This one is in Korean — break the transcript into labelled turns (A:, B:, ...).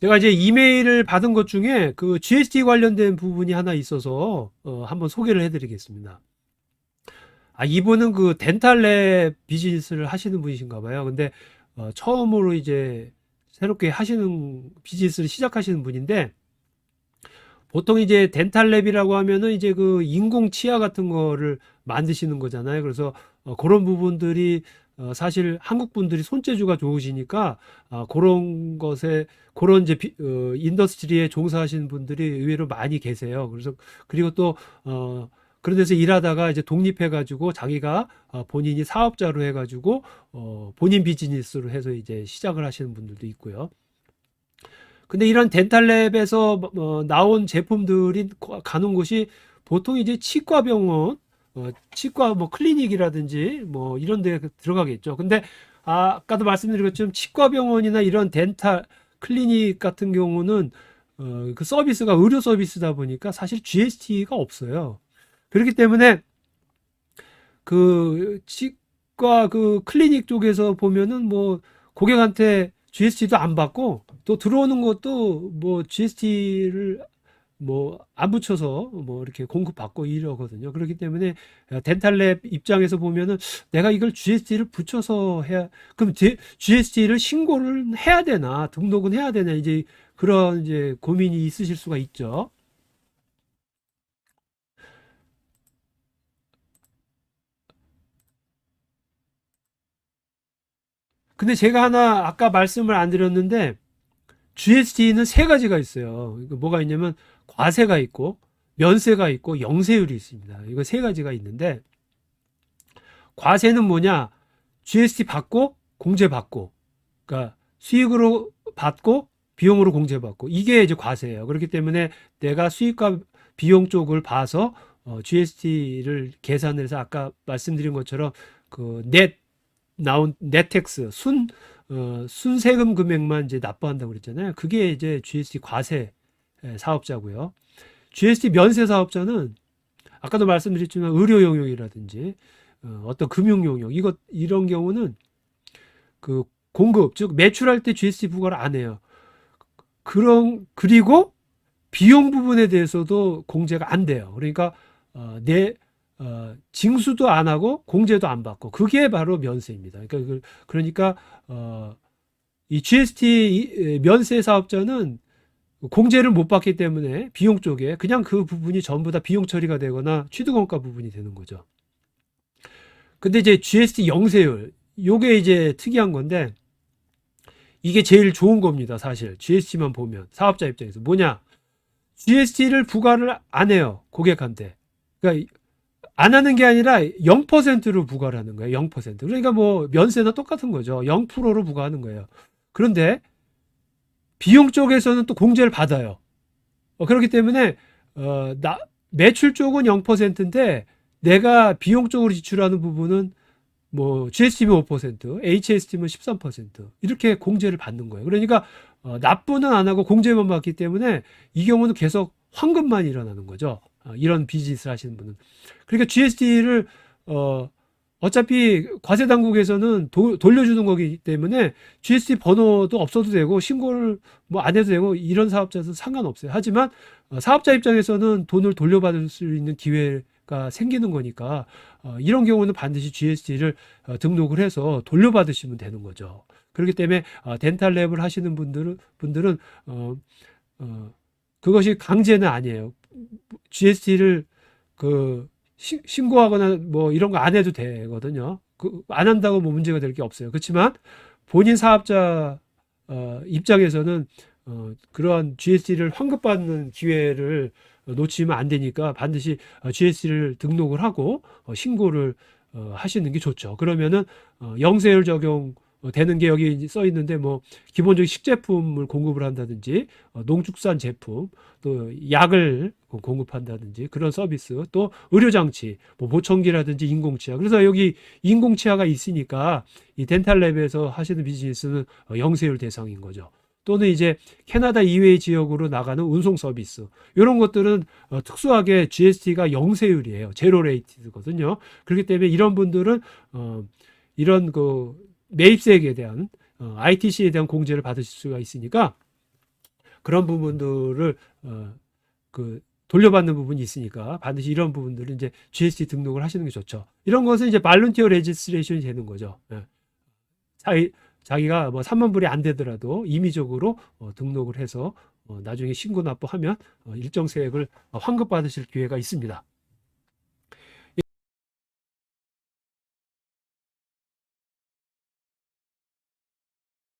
A: 제가 이제 이메일을 받은 것 중에 그 GST 관련된 부분이 하나 있어서 어, 한번 소개를 해드리겠습니다. 아, 이분은 그 덴탈랩 비즈니스를 하시는 분이신가 봐요. 근데 어, 처음으로 이제 새롭게 하시는 비즈니스를 시작하시는 분인데 보통 이제 덴탈랩이라고 하면은 이제 그 인공 치아 같은 거를 만드시는 거잖아요. 그래서 어, 그런 부분들이 어, 사실 한국 분들이 손재주가 좋으시니까 아, 그런 것에 그런 이제 비- 어, 인더스트리에 종사하시는 분들이 의외로 많이 계세요. 그래서 그리고 또 어, 그런 데서 일하다가 이제 독립해가지고 자기가 어, 본인이 사업자로 해가지고 어, 본인 비즈니스로 해서 이제 시작을 하시는 분들도 있고요. 근데 이런 덴탈랩에서 어, 나온 제품들이 거- 가는 곳이 보통 이제 치과 병원, 어, 치과 뭐 클리닉이라든지 뭐 이런 데 들어가겠죠. 근데 아, 아까도 말씀드린 것처럼 치과 병원이나 이런 덴탈 클리닉 같은 경우는 어, 그 서비스가 의료 서비스다 보니까 사실 GST가 없어요. 그렇기 때문에 그 치과 그 클리닉 쪽에서 보면은 뭐 고객한테 GST도 안 받고 또 들어오는 것도 뭐 GST를 뭐 안 붙여서 뭐 이렇게 공급받고 이러거든요. 그렇기 때문에 덴탈랩 입장에서 보면은 내가 이걸 GST를 붙여서 해야 그럼 GST를 신고를 해야 되나 등록은 해야 되나 이제 그런 이제 고민이 있으실 수가 있죠. 근데 제가 하나 아까 말씀을 안 드렸는데 GST는 세 가지가 있어요. 이거 뭐가 있냐면 과세가 있고 면세가 있고 영세율이 있습니다. 이거 세 가지가 있는데 과세는 뭐냐? GST 받고 공제 받고 그러니까 수익으로 받고 비용으로 공제 받고 이게 이제 과세예요. 그렇기 때문에 내가 수익과 비용 쪽을 봐서 어, GST를 계산을 해서 아까 말씀드린 것처럼 그 넷 나온 넷텍스 순 어, 순세금 금액만 이제 납부한다고 그랬잖아요. 그게 이제 GST 과세 에, 사업자고요. GST 면세 사업자는 아까도 말씀드렸지만 의료 영역이라든지 어, 어떤 금융 영역 이것 이런 경우는 그 공급 즉 매출할 때 GST 부과를 안 해요. 그런 그리고 비용 부분에 대해서도 공제가 안 돼요. 그러니까 어, 내 어, 징수도 안 하고 공제도 안 받고 그게 바로 면세입니다. 그러니까 그- 그러니까 어, 이 GST 이- 면세 사업자는 공제를 못 받기 때문에 비용 쪽에 그냥 그 부분이 전부 다 비용 처리가 되거나 취득원가 부분이 되는 거죠. 근데 이제 GST 영세율 요게 이제 특이한 건데 이게 제일 좋은 겁니다. 사실 GST만 보면 사업자 입장에서 뭐냐 GST를 부과를 안 해요 고객한테. 그러니까 안 하는 게 아니라 0%로 부과를 하는 거예요. 0%. 그러니까 뭐 면세나 똑같은 거죠. 0%로 부과하는 거예요. 그런데 비용 쪽에서는 또 공제를 받아요. 어, 그렇기 때문에 어, 나, 매출 쪽은 0%인데 내가 비용 쪽으로 지출하는 부분은 뭐 GST면 5%, HST면 13% 이렇게 공제를 받는 거예요. 그러니까 어, 납부는 안 하고 공제만 받기 때문에 이 경우는 계속 황금만 일어나는 거죠. 어, 이런 비즈니스를 하시는 분은. 그러니까 GST를 어 어차피 과세 당국에서는 도- 돌려주는 거기 때문에 GST 번호도 없어도 되고 신고를 뭐 안 해도 되고 이런 사업자는 상관없어요. 하지만 어, 사업자 입장에서는 돈을 돌려받을 수 있는 기회가 생기는 거니까 어, 이런 경우는 반드시 GST를 어, 등록을 해서 돌려받으시면 되는 거죠. 그렇기 때문에 어, 덴탈 랩을 하시는 분들은 분들은 어, 어, 그것이 강제는 아니에요. GST를 그 시- 신고하거나 뭐 이런 거 안 해도 되거든요. 그 안 한다고 뭐 문제가 될 게 없어요. 그렇지만 본인 사업자 어, 입장에서는 어, 그러한 GST를 환급받는 기회를 어, 놓치면 안 되니까 반드시 어, GST를 등록을 하고 어, 신고를 어, 하시는 게 좋죠. 그러면은 어, 영세율 적용 어, 되는 게 여기 써 있는데 뭐 기본적인 식제품을 공급을 한다든지 어, 농축산 제품 또 약을 공급한다든지 그런 서비스 또 의료 장치 뭐 보청기라든지 인공치아 그래서 여기 인공치아가 있으니까 이 덴탈랩에서 하시는 비즈니스는 어, 영세율 대상인 거죠. 또는 이제 캐나다 이외의 지역으로 나가는 운송 서비스 이런 것들은 어, 특수하게 GST가 영세율이에요. 제로 레이트거든요. 그렇기 때문에 이런 분들은 어, 이런 그 매입세액에 대한 어, ITC에 대한 공제를 받으실 수가 있으니까 그런 부분들을 어, 그 돌려받는 부분이 있으니까 반드시 이런 부분들은 이제 GST 등록을 하시는 게 좋죠. 이런 것은 이제 발런티어 레지스트레이션이 되는 거죠. 예. 자기, 자기가 뭐 3만 불이 안 되더라도 임의적으로 어, 등록을 해서 어, 나중에 신고 납부하면 어, 일정 세액을 어, 환급 받으실 기회가 있습니다.